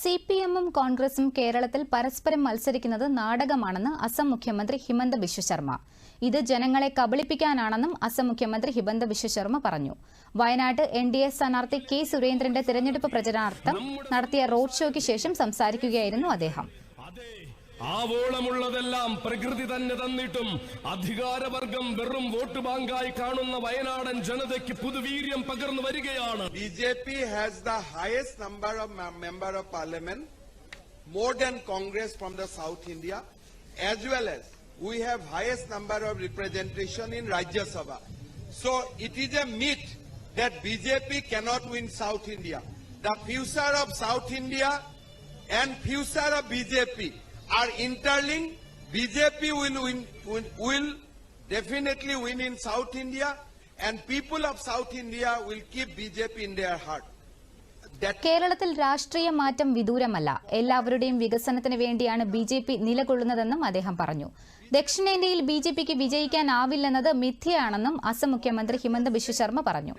C P എമ്മും കോൺഗ്രസും കേരളത്തിൽ പരസ്പരം മത്സരിക്കുന്നത് നാടകമാണെന്ന് അസം മുഖ്യമന്ത്രി ഹിമന്ത ബിശ്വശർമ്മ ഇത് ജനങ്ങളെ കബളിപ്പിക്കാനാണെന്നും അസം മുഖ്യമന്ത്രി ഹിമന്ത ബിശ്വശർമ്മ പറഞ്ഞു. വയനാട്ട് എൻ ഡി എ സ്ഥാനാർത്ഥി കെ സുരേന്ദ്രന്റെ തിരഞ്ഞെടുപ്പ് പ്രചരണാർത്ഥം നടത്തിയ റോഡ് ഷോയ്ക്ക് ശേഷം സംസാരിക്കുകയായിരുന്നു അദ്ദേഹം. ആവോളമുള്ളതെല്ലാം പ്രകൃതി തന്നെ തന്നിട്ടും അധികാരവർഗം വെറും വോട്ട് ബാങ്കായി കാണുന്ന വയനാടൻ ജനതയ്ക്ക് പുതുവീര്യം പകർന്നു വരികയാണ് BJP has the highest number of mem- member of parliament, more than Congress from the South India, as well as we have highest number of representation in Rajya Sabha. So it is a myth that BJP cannot win South India. The future of South India and future of BJP are interlinked. BJP will win, will, will definitely win in South India and people of South India will keep BJP in their heart. കേരളത്തിൽ രാഷ്ട്രീയ മാറ്റം വിദൂരമല്ല എല്ലാവരുടെയും വികസനത്തിന് വേണ്ടിയാണ് B J P നിലകൊള്ളുന്നതെന്നും അദ്ദേഹം പറഞ്ഞു ദക്ഷിണേന്ത്യയിൽ B J പിക്ക് വിജയിക്കാനാവില്ലെന്നത് മിഥ്യയാണെന്നും അസം മുഖ്യമന്ത്രി ഹിമന്ത ബിശ്വ ശർമ്മ പറഞ്ഞു